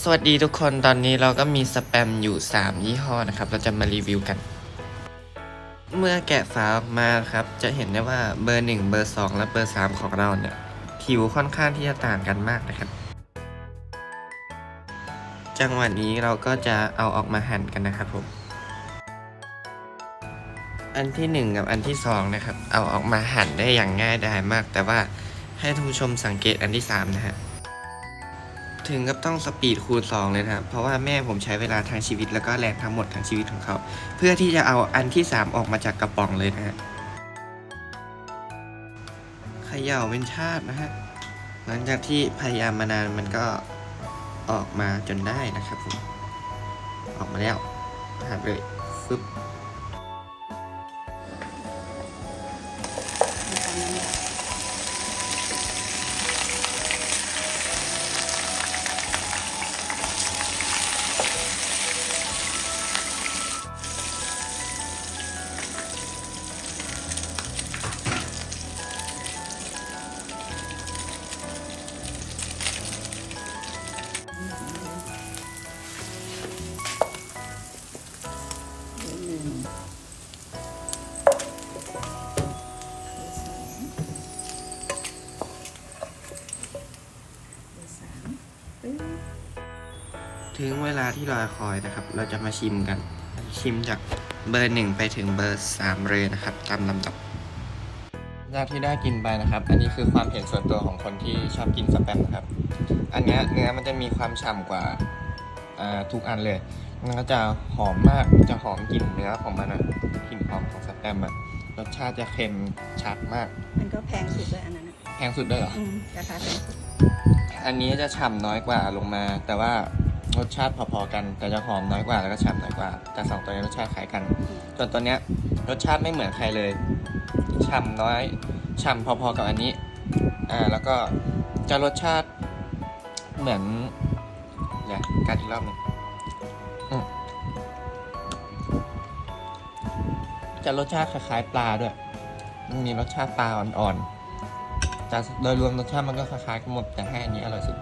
สวัสดีทุกคนตอนนี้เราก็มีสแปมอยู่ 3 ยี่ห้อนะครับ เราจะมารีวิวกัน เมื่อแกะฝาออกมาครับ จะเห็นได้ว่าเบอร์ 1 เบอร์ 2 และเบอร์ 3 ของเราเนี่ย ผิวค่อนข้างที่จะต่างกันมากนะครับ จังหวะนี้เราก็จะเอาออกมาหั่นกันนะครับผม อันที่ 1 กับอันที่ 2 นะครับ เอาออกมาหั่นได้อย่างง่ายดายมาก แต่ว่าให้ท่านผู้ชมสังเกตอันที่ 3 นะฮะ ถึงกับต้องสปีดคูณ 2 เลยนะครับ เพราะว่าแม่ผมใช้เวลาทั้งชีวิตแล้วก็แรงทั้งหมดทั้งชีวิตของเขา เพื่อที่จะเอาอันที่ 3 ออกมาจากกระป๋องเลยนะฮะขย่าเป็นชาตินะฮะ หลังจากที่พยายามมานานมันก็ออกมาจนได้นะครับผม ออกมาแล้วหันเลยฟึบ ถึงเวลาที่รอคอยนะครับ เราจะมาชิมกัน ชิมจากเบอร์หนึ่งไปถึงเบอร์สามเลยนะครับ ตามลำดับจากที่ได้กินไปนะครับ อันนี้คือความเห็นส่วนตัวของคนที่ชอบกินสแปมนะครับ อันเนี้ยเนื้อมันจะมีความฉ่ำกว่าอ่าทุกอันเลย มันก็จะหอมมาก จะหอมกลิ่นเนื้อของมันอะกลิ่นหอมของสแปมอะรสชาติจะเค็มชัดมาก มันก็แพงสุดเลยอันนั้นอะแพงสุดด้วยเหรอ อืมราคาแพงสุดอันนี้จะฉ่ำน้อยกว่าลงมา แต่ว่า รสชาติพอๆกัน แต่จะหอมน้อยกว่าแล้วก็ฉ่ำน้อยกว่า แต่สองตัวนี้รสชาติคล้ายกันส่วนตัวเนี้ยรสชาติไม่เหมือนใครเลยฉ่ำน้อยฉ่ำพอๆกับอันนี้อ่าแล้วก็จะรสชาติเหมือนเดี๋ยวกัดอีกรอบหนึงจะรสชาติคล้ายๆปลาด้วยมันมีรสชาติปลาอ่อนๆแต่โดยรวมรสชาติมันก็คล้ายๆกันหมดแต่ให้อันนี้อร่อยสุด